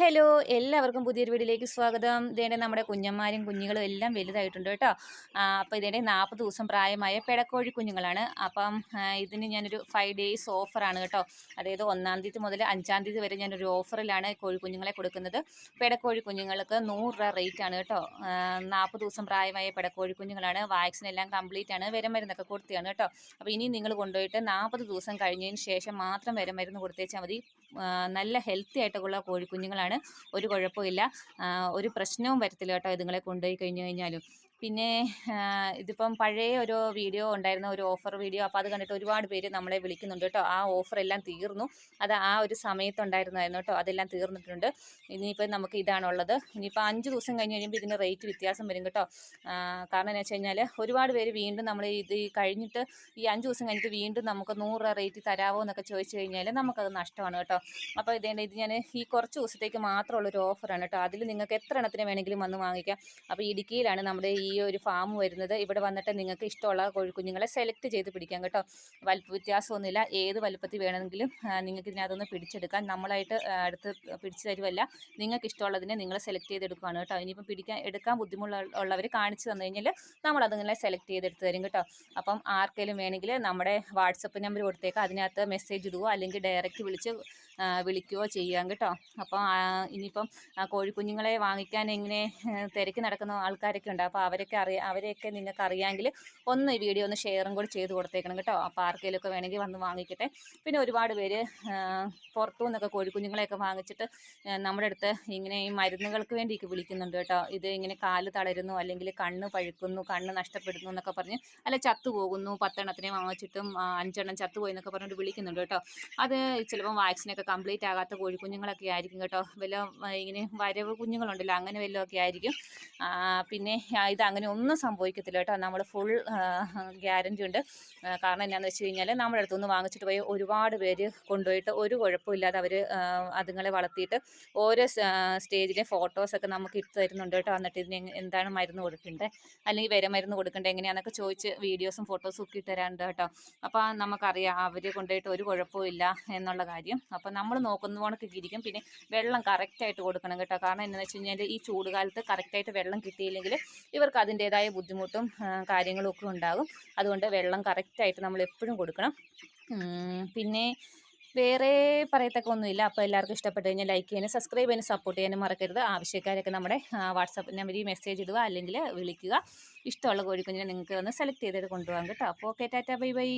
Hello എല്ലാവർക്കും പുതിയൊരു വീഡിയോയിലേക്ക് സ്വാഗതം. ഇതേണ്ട നമ്മുടെ കുഞ്ഞന്മാരും കുഞ്ഞുങ്ങളും എല്ലാം വലുതായിട്ടുണ്ട് കേട്ടോ. അപ്പോൾ ഇതേണ്ട നാൽപ്പത് ദിവസം പ്രായമായ പെടക്കോഴി കുഞ്ഞുങ്ങളാണ്. അപ്പം ഇതിന് ഞാനൊരു ഫൈവ് ഡേയ്സ് ഓഫറാണ് കേട്ടോ. അതായത് ഒന്നാം തീയതി മുതൽ അഞ്ചാം തീയതി വരെ ഞാനൊരു ഓഫറിലാണ് കോഴി കുഞ്ഞുങ്ങളെ കൊടുക്കുന്നത്. പെടക്കോഴി കുഞ്ഞുങ്ങൾക്ക് നൂറ് രൂപ റേറ്റ് ആണ് കേട്ടോ. നാൽപ്പത് ദിവസം പ്രായമായ പെടക്കോഴി കുഞ്ഞുങ്ങളാണ്. വാക്സിൻ എല്ലാം കംപ്ലീറ്റ് ആണ്. വിരമരുന്നൊക്കെ കൊടുത്തതാണ് കേട്ടോ. അപ്പോൾ ഇനി നിങ്ങൾ കൊണ്ടുപോയിട്ട് നാൽപ്പത് ദിവസം കഴിഞ്ഞതിന് ശേഷം മാത്രം വിരമരുന്ന് കൊടുത്തേച്ചാൽ മതി. നല്ല ഹെൽത്തി ആയിട്ടുള്ള കോഴിക്കുഞ്ഞുങ്ങളാണ്. ഒരു കുഴപ്പമില്ല ഒരു പ്രശ്നവും വരത്തില്ല കേട്ടോ ഇതുങ്ങളെ കൊണ്ടുപോയി കഴിഞ്ഞു കഴിഞ്ഞാലും. പിന്നെ ഇതിപ്പം പഴയ ഒരു വീഡിയോ ഉണ്ടായിരുന്ന ഒരു ഓഫർ വീഡിയോ അപ്പോൾ അത് കണ്ടിട്ട് ഒരുപാട് പേര് നമ്മളെ വിളിക്കുന്നുണ്ട് കേട്ടോ. ആ ഓഫർ എല്ലാം തീർന്നു. അത് ആ ഒരു സമയത്തുണ്ടായിരുന്നായിരുന്നു കേട്ടോ. അതെല്ലാം തീർന്നിട്ടുണ്ട്. ഇനിയിപ്പോൾ നമുക്ക് ഇതാണുള്ളത്. ഇനിയിപ്പോൾ അഞ്ച് ദിവസം കഴിഞ്ഞ് കഴിയുമ്പോൾ ഇതിന് റേറ്റ് വ്യത്യാസം വരും കേട്ടോ. കാരണം എന്ന് വെച്ച് കഴിഞ്ഞാൽ ഒരുപാട് പേര് വീണ്ടും നമ്മൾ ഇത് കഴിഞ്ഞിട്ട് ഈ അഞ്ച് ദിവസം കഴിഞ്ഞിട്ട് വീണ്ടും നമുക്ക് നൂറ് രൂപ റേറ്റ് തരാമോ എന്നൊക്കെ ചോദിച്ചു കഴിഞ്ഞാൽ നമുക്കത് നഷ്ടമാണ് കേട്ടോ. അപ്പോൾ ഇതേണ്ട ഇത് ഞാൻ ഈ കുറച്ച് ദിവസത്തേക്ക് മാത്രമുള്ളൊരു ഓഫറാണ് കേട്ടോ. അതിൽ നിങ്ങൾക്ക് എത്ര എണ്ണത്തിന് വേണമെങ്കിലും വന്ന് വാങ്ങിക്കാം. അപ്പോൾ ഇടുക്കിയിലാണ് നമ്മുടെ ഈ ഒരു ഫാം വരുന്നത്. ഇവിടെ വന്നിട്ട് നിങ്ങൾക്ക് ഇഷ്ടമുള്ള കോഴിക്കുഞ്ഞുങ്ങളെ സെലക്ട് ചെയ്ത് പിടിക്കാം കേട്ടോ. വലുപ്പ വ്യത്യാസമൊന്നുമില്ല. ഏത് വലുപ്പത്തിൽ വേണമെങ്കിലും നിങ്ങൾക്ക് ഇതിനകത്തൊന്ന് പിടിച്ചെടുക്കാം. നമ്മളായിട്ട് അടുത്ത് പിടിച്ചു തരുമല്ല നിങ്ങൾക്ക് ഇഷ്ടമുള്ളതിനെ നിങ്ങൾ സെലക്ട് ചെയ്തെടുക്കുകയാണ് കേട്ടോ. ഇനിയിപ്പം പിടിക്കാൻ എടുക്കാൻ ബുദ്ധിമുട്ടുള്ള ഉള്ളവർ കാണിച്ചു തന്നു കഴിഞ്ഞാൽ നമ്മളതിങ്ങനെ സെലക്ട് ചെയ്തെടുത്ത് തരും കേട്ടോ. അപ്പം ആർക്കെങ്കിലും വേണമെങ്കിൽ നമ്മുടെ വാട്സപ്പ് നമ്പർ കൊടുത്തേക്കാം. അതിനകത്ത് മെസ്സേജ് ഇടുകയോ അല്ലെങ്കിൽ ഡയറക്റ്റ് വിളിച്ച് വിളിക്കുകയോ ചെയ്യാം കേട്ടോ. അപ്പോൾ ഇനിയിപ്പം കോഴിക്കുഞ്ഞുങ്ങളെ വാങ്ങിക്കാൻ എങ്ങനെ തിരക്ക് നടക്കുന്ന ആൾക്കാരൊക്കെ ഉണ്ട്. അപ്പോൾ അവരൊക്കെ അറിയാം അവരെയൊക്കെ നിങ്ങൾക്ക് അറിയാമെങ്കിൽ ഒന്ന് ഈ വീഡിയോ ഒന്ന് ഷെയറും കൂടി ചെയ്ത് കൊടുത്തേക്കണം കേട്ടോ. അപ്പോൾ ആർക്കെങ്കിലുമൊക്കെ വേണമെങ്കിൽ വന്ന് വാങ്ങിക്കട്ടെ. പിന്നെ ഒരുപാട് പേര് പുറത്തു നിന്നൊക്കെ കോഴിക്കുഞ്ഞുങ്ങളെയൊക്കെ വാങ്ങിച്ചിട്ട് നമ്മുടെ അടുത്ത് ഇങ്ങനെ ഈ മരുന്നുകൾക്ക് വേണ്ടിയൊക്കെ വിളിക്കുന്നുണ്ട് കേട്ടോ. ഇത് ഇങ്ങനെ കാൽ തളരുന്നു അല്ലെങ്കിൽ കണ്ണ് പഴുക്കുന്നു കണ്ണ് നഷ്ടപ്പെടുന്നു എന്നൊക്കെ പറഞ്ഞ് അല്ല ചത്തു പോകുന്നു പത്തെണ്ണത്തിനെ വാങ്ങിച്ചിട്ടും അഞ്ചെണ്ണം ചത്തുപോയി എന്നൊക്കെ പറഞ്ഞിട്ട് വിളിക്കുന്നുണ്ട് കേട്ടോ. അത് ചിലപ്പം വാക്സിനൊക്കെ കംപ്ലീറ്റ് ആകാത്ത കോഴിക്കുഞ്ഞുങ്ങളൊക്കെ ആയിരിക്കും കേട്ടോ. വല്ല ഇങ്ങനെ വരവ് കുഞ്ഞുങ്ങളുണ്ടല്ലോ അങ്ങനെ വല്ലതൊക്കെ ആയിരിക്കും. പിന്നെ ഇത് അങ്ങനെ ഒന്നും സംഭവിക്കത്തില്ല കേട്ടോ. നമ്മൾ ഫുൾ ഗ്യാരന്റി ഉണ്ട്. കാരണം എന്നാന്ന് വെച്ച് കഴിഞ്ഞാൽ നമ്മുടെ അടുത്തുനിന്ന് വാങ്ങിച്ചിട്ട് പോയി ഒരുപാട് പേര് കൊണ്ടുപോയിട്ട് ഒരു കുഴപ്പമില്ലാതെ അവർ അതുങ്ങളെ വളർത്തിയിട്ട് ഓരോ സ്റ്റേജിലെ ഫോട്ടോസൊക്കെ നമുക്ക് ഇട്ട് തരുന്നുണ്ട് കേട്ടോ. എന്നിട്ട് ഇതിന് എന്താണ് മരുന്ന് കൊടുക്കേണ്ടത് അല്ലെങ്കിൽ വിര മരുന്ന് കൊടുക്കേണ്ടത് എങ്ങനെയാണെന്നൊക്കെ ചോദിച്ച് വീഡിയോസും ഫോട്ടോസും ഒക്കെ ഇട്ട് തരാറുണ്ട് കേട്ടോ. അപ്പോൾ നമുക്കറിയാം അവർ കൊണ്ടുപോയിട്ട് ഒരു കുഴപ്പമില്ല എന്നുള്ള കാര്യം. അപ്പോൾ നമ്മൾ നോക്കുന്ന കണക്ക് ഇരിക്കും പിന്നെ വെള്ളം കറക്റ്റായിട്ട് കൊടുക്കണം കേട്ടോ. കാരണം എന്താണെന്ന് വെച്ച് കഴിഞ്ഞാൽ ഈ ചൂട് കാലത്ത് കറക്റ്റായിട്ട് വെള്ളം കിട്ടിയില്ലെങ്കിൽ ഇവർക്ക് അതിന്റേതായ ബുദ്ധിമുട്ടും കാര്യങ്ങളും ഒക്കെ ഉണ്ടാകും. അതുകൊണ്ട് വെള്ളം കറക്റ്റായിട്ട് നമ്മൾ എപ്പോഴും കൊടുക്കണം. പിന്നെ വേറെ പറയത്തക്ക ഒന്നുമില്ല. അപ്പോൾ എല്ലാവർക്കും ഇഷ്ടപ്പെട്ട് കഴിഞ്ഞാൽ ലൈക്ക് ചെയ്യാനും സബ്സ്ക്രൈബ് ചെയ്യാനും സപ്പോർട്ട് ചെയ്യാനും മറക്കരുത്. ആവശ്യക്കാരൊക്കെ നമ്മുടെ വാട്സാപ്പ് നമ്പറിൽ മെസ്സേജ് ഇടുക അല്ലെങ്കിൽ വിളിക്കുക. ഇഷ്ടമുള്ള കോഴിക്കുഞ്ഞിനെ നിങ്ങൾക്ക് ഒന്ന് സെലക്ട് ചെയ്തിട്ട് കൊണ്ടുപോകാം കേട്ടോ. അപ്പോൾ ഓക്കെ ടാറ്റ ബൈ ബൈ.